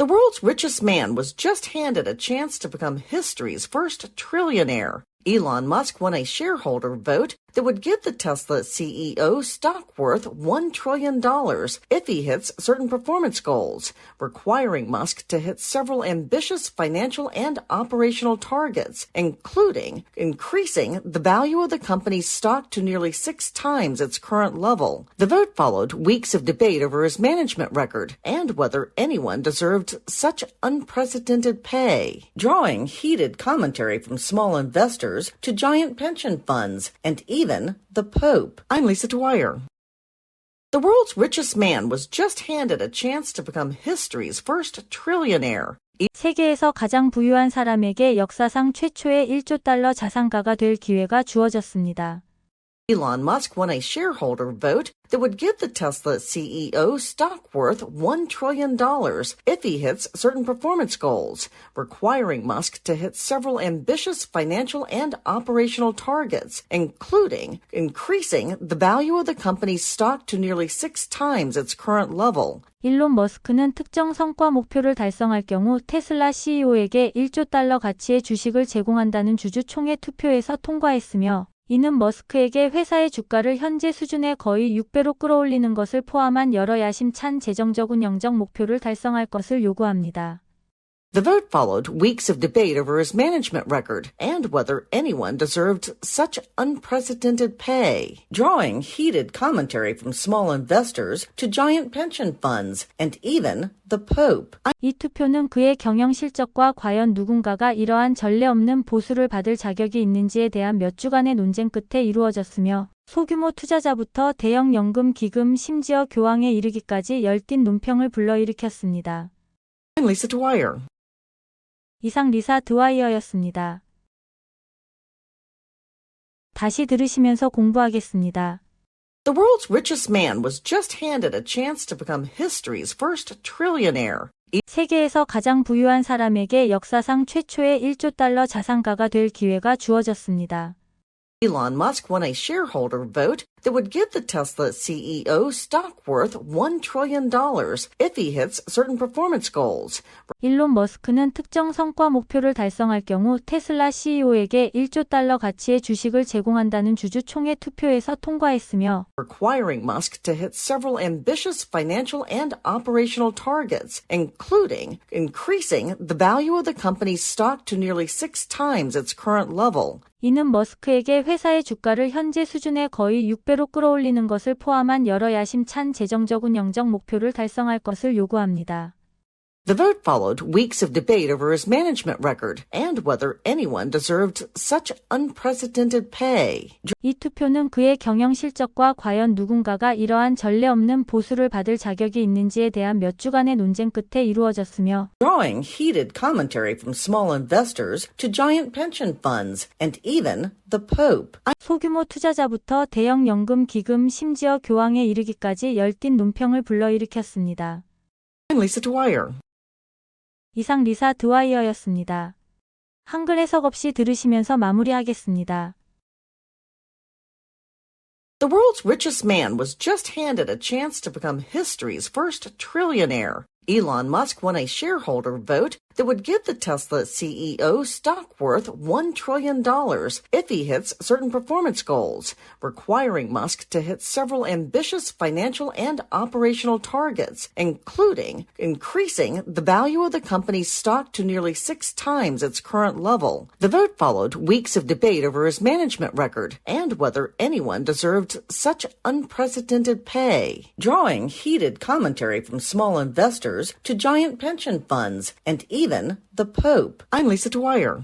The world's richest man was just handed a chance to become history's first trillionaire. Elon Musk won a shareholder vote that would give the Tesla CEO stock worth $1 trillion if he hits certain performance goals, requiring Musk to hit several ambitious financial and operational targets, including increasing the value of the company's stock to nearly six times its current level. The vote followed weeks of debate over his management record and whether anyone deserved such unprecedented pay, drawing heated commentary from small investors to giant pension funds and even the Pope. I'm Lisa Dwyer. The world's richest man was just handed a chance to become history's first trillionaire. 세계에서 가장 부유한 사람에게 역사상 최초의 1조 달러 자산가가 될 기회가 주어졌습니다. Elon Musk won a shareholder vote that would give the Tesla CEO stock worth $1 trillion if he hits certain performance goals, requiring Musk to hit several ambitious financial and operational targets, including increasing the value of the company's stock to nearly six times its current level. 일론 머스크는 특정 성과 목표를 달성할 경우 테슬라 CEO에게 1조 달러 가치의 주식을 제공한다는 주주 총회 투표에서 통과했으며 이는 머스크에게 회사의 주가를 현재 수준의 거의 6배로 끌어올리는 것을 포함한 여러 야심찬 재정적 운영적 목표를 달성할 것을 요구합니다. The vote followed weeks of debate over his management record and whether anyone deserved such unprecedented pay, drawing heated commentary from small investors to giant pension funds and even the Pope. 이 투표는 그의 경영 실적과 과연 누군가가 이러한 전례 없는 보수를 받을 자격이 있는지에 대한 몇 주간의 논쟁 끝에 이루어졌으며 소규모 투자자부터 대형 연금 기금 심지어 교황에 이르기까지 열띤 논평을 불러일으켰습니다. I'm Lisa Dwyer. 이상 리사 드와이어였습니다. 다시 들으시면서 공부하겠습니다. The world's richest man was just handed a chance to become history's first trillionaire. 세계에서 가장 부유한 사람에게 역사상 최초의 1조 달러 자산가가 될 기회가 주어졌습니다. Elon Musk won a shareholder vote that would give the Tesla CEO stock worth $1 trillion if he hits certain performance goals, 일론 머스크는 특정 성과 목표를 달성할 경우 테슬라 CEO에게 1조 달러 가치의 주식을 제공한다는 주주 총회 투표에서 통과했으며 requiring Musk to hit several ambitious financial and operational targets, including increasing the value of the company's stock to nearly six times its current level. 이는 머스크에게 회사의 주가를 현재 수준의 거의 6배로 끌어올리는 것을 포함한 여러 야심찬 재정적 운영적 목표를 달성할 것을 요구합니다. The vote followed weeks of debate over his management record and whether anyone deserved such unprecedented pay, 이 투표는 그의 경영 실적과 과연 누군가가 이러한 전례 없는 보수를 받을 자격이 있는지에 대한 몇 주간의 논쟁 끝에 이루어졌으며 drawing heated commentary from small investors to giant pension funds and even the Pope. 소규모 투자자부터 대형 연금 기금 심지어 교황에 이르기까지 열띤 논평을 불러일으켰습니다. I'm Lisa Dwyer. 이상 리사 드와이어였습니다. 한글 해석 없이 들으시면서 마무리하겠습니다. The world's richest man was just handed a chance to become history's first trillionaire. Elon Musk won a shareholder vote that would give the Tesla CEO stock worth $1 trillion if he hits certain performance goals, requiring Musk to hit several ambitious financial and operational targets, including increasing the value of the company's stock to nearly six times its current level. The vote followed weeks of debate over his management record and whether anyone deserved such unprecedented pay, drawing heated commentary from small investors to giant pension funds and even the Pope. I'm Lisa Dwyer.